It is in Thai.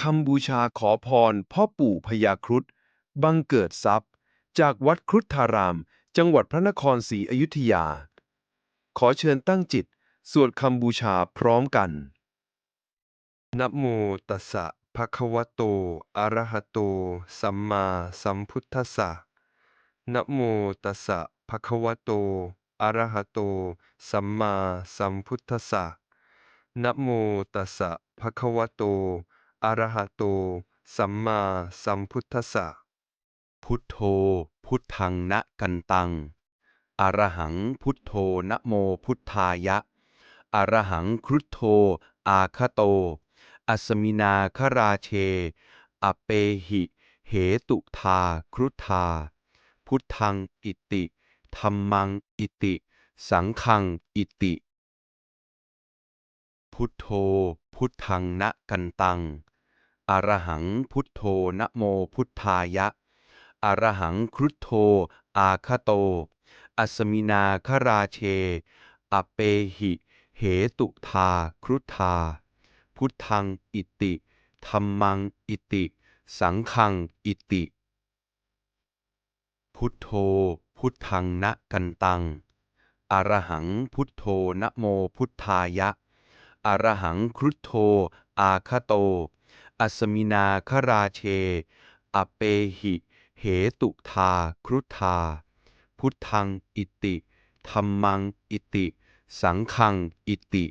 คำบูชาขอพรพ่อปู่พญาครุฑบังเกิดทรัพย์ จากวัดครุฑธาราม จังหวัดพระนครศรีอยุธยา ขอเชิญตั้งจิต สวดคำบูชาพร้อมกัน นะโมตัสสะภะคะวะโต อะระหะโต สัมมาสัมพุทธัสสะนะโมตัสสะภะคะวะโต อะระหะโต สัมมาสัมพุทธัสสะนะโมตัสสะภะคะวะโต อะระหะโต สัมมาสัมพุทธัสสะ พุทโธ พุทธังนะกันตัง อะระหังพุทโธนะโมพุทธายะ อะระหังครุฑโธ อาคโต อัสมินาคราเช อเปหิ เหตุทาครุธา พุทธังอิติธัมมังอิติ สังฆังอิติพุทโธ พุทธังนะกันตัง อรหังพุทโธนะโมพุทธายะ อรหังครุฑโธ อาคาโต อัสมินาคราเช อเปหิ เหตุทาครุธา พุทธังอิติธัมมังอิติ สังฆังอิติ พุทโธ พุทธังนะกันตัง อรหังพุทโธนะโมพุทธายะ อรหังครุฑโธ อาคาโต อัสมินาคราเช อเปหิ เหตุทาครุธา พุทธังอิติธัมมังอิติ สังฆังอิติ